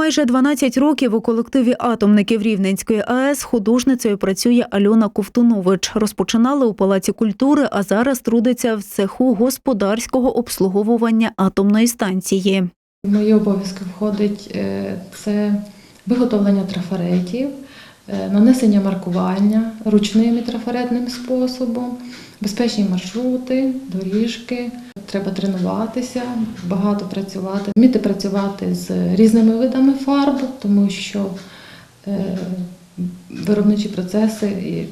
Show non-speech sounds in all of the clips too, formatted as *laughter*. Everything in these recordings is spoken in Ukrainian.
Майже 12 років у колективі атомників Рівненської АЕС художницею працює Альона Ковтунович. Розпочинали у Палаці культури, а зараз трудиться в цеху господарського обслуговування атомної станції. В мої обов'язки входить е, це виготовлення трафаретів, е, нанесення маркування ручним і трафаретним способом, безпечні маршрути, доріжки. Треба тренуватися, багато працювати, вміти працювати з різними видами фарб, тому що е, виробничі процеси і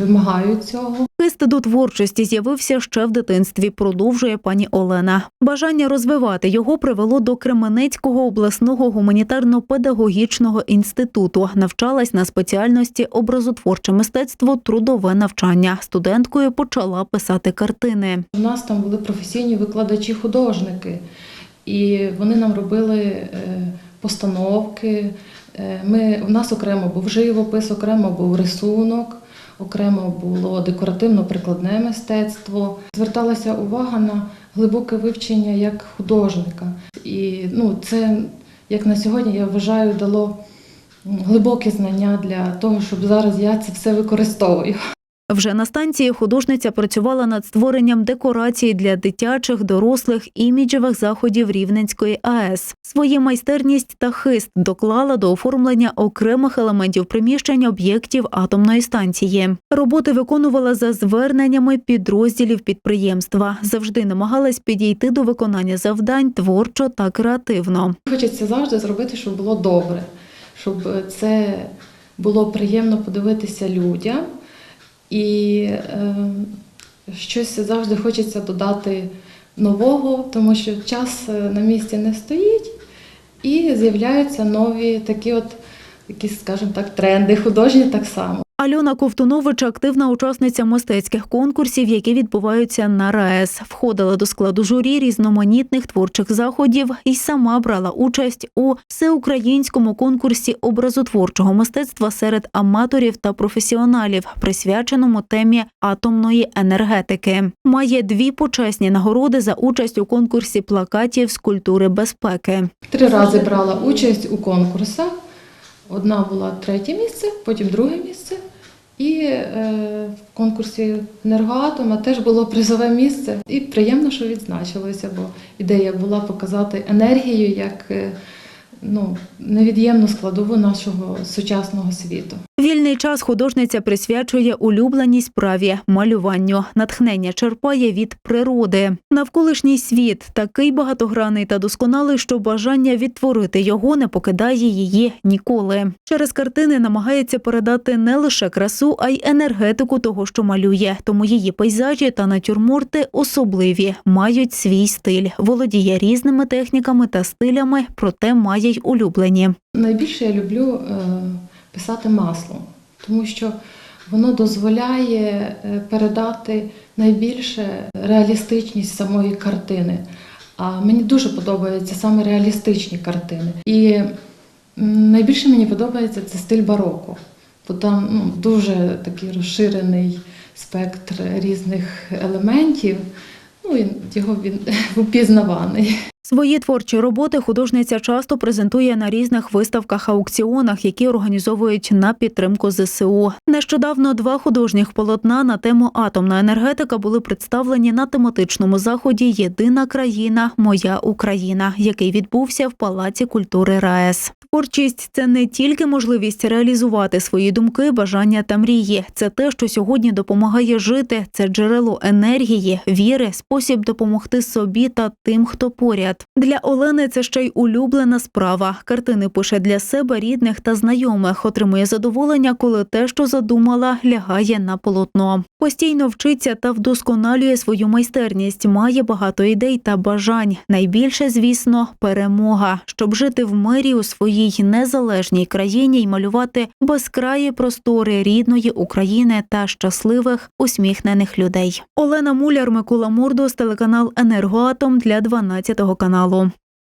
вимагають цього. Хист до творчості з'явився ще в дитинстві, продовжує пані Олена. Бажання розвивати його привело до Кременецького обласного гуманітарно-педагогічного інституту. Навчалась на спеціальності образотворче мистецтво, трудове навчання. Студенткою почала писати картини. У нас там були професійні викладачі-художники, і вони нам робили е, постановки. Е, Ми, у нас окремо був живопис, окремо був рисунок, окремо було декоративно-прикладне мистецтво. Зверталася увага на глибоке вивчення як художника. І ну, це, як на сьогодні, я вважаю, дало глибокі знання для того, щоб зараз я це все використовую. Вже на станції художниця працювала над створенням декорацій для дитячих, дорослих іміджевих заходів Рівненської АЕС. Свою майстерність та хист доклала до оформлення окремих елементів приміщень об'єктів атомної станції. Роботи виконувала за зверненнями підрозділів підприємства. Завжди намагалась підійти до виконання завдань творчо та креативно. Хочеться завжди зробити, щоб було добре, щоб це було приємно подивитися людям. І е, щось завжди хочеться додати нового, тому що час е, на місці не стоїть, і з'являються нові такі от, якісь, скажімо так, тренди, художні так само. Альона Ковтунович активна учасниця мистецьких конкурсів, які відбуваються на РаЕС. Входила до складу журі різноманітних творчих заходів і сама брала участь у всеукраїнському конкурсі образотворчого мистецтва серед аматорів та професіоналів, присвяченому темі атомної енергетики. Має дві почесні нагороди за участь у конкурсі плакатів з культури безпеки. Три рази брала участь у конкурсах. Одна була третє місце, потім друге місце. І е, в конкурсі енергоатома теж було призове місце. І приємно, що відзначилося, бо ідея була показати енергію як е, ну, невід'ємну складову нашого сучасного світу. Вільний час художниця присвячує улюбленій справі малюванню. Натхнення черпає від природи. Навколишній світ такий багатогранний та досконалий, що бажання відтворити його не покидає її ніколи. Через картини намагається передати не лише красу, а й енергетику того, що малює. Тому її пейзажі та натюрморти особливі, мають свій стиль, володіє різними техніками та стилями, проте має й улюблені. Найбільше я люблю е, писати маслом, тому що воно дозволяє е, передати найбільше реалістичність самої картини. А мені дуже подобаються саме реалістичні картини. І найбільше мені подобається це стиль бароко, бо там ну, дуже такий розширений спектр різних елементів. Ну і його він *laughs* впізнаваний. Свої творчі роботи художниця часто презентує на різних виставках-аукціонах, які організовують на підтримку ЗСУ. Нещодавно два художніх полотна на тему атомна енергетика були представлені на тематичному заході Єдина країна, моя Україна, який відбувся в Палаці культури РаЕС. Творчість це не тільки можливість реалізувати свої думки, бажання та мрії. Це те, що сьогодні допомагає жити. Це джерело енергії, віри, спосіб допомогти собі та тим, хто поряд. Для Олени це ще й улюблена справа. Картини пише для себе, рідних та знайомих. Отримує задоволення, коли те, що задумала, лягає на полотно. Постійно вчиться та вдосконалює свою майстерність. Має багато ідей та бажань. Найбільше, звісно, перемога, щоб жити в мирі у своїй незалежній країні й малювати безкраї простори рідної України та щасливих усміхнених людей. Олена Муляр, Микола Мурдос, телеканал Енергоатом для 12 каналу.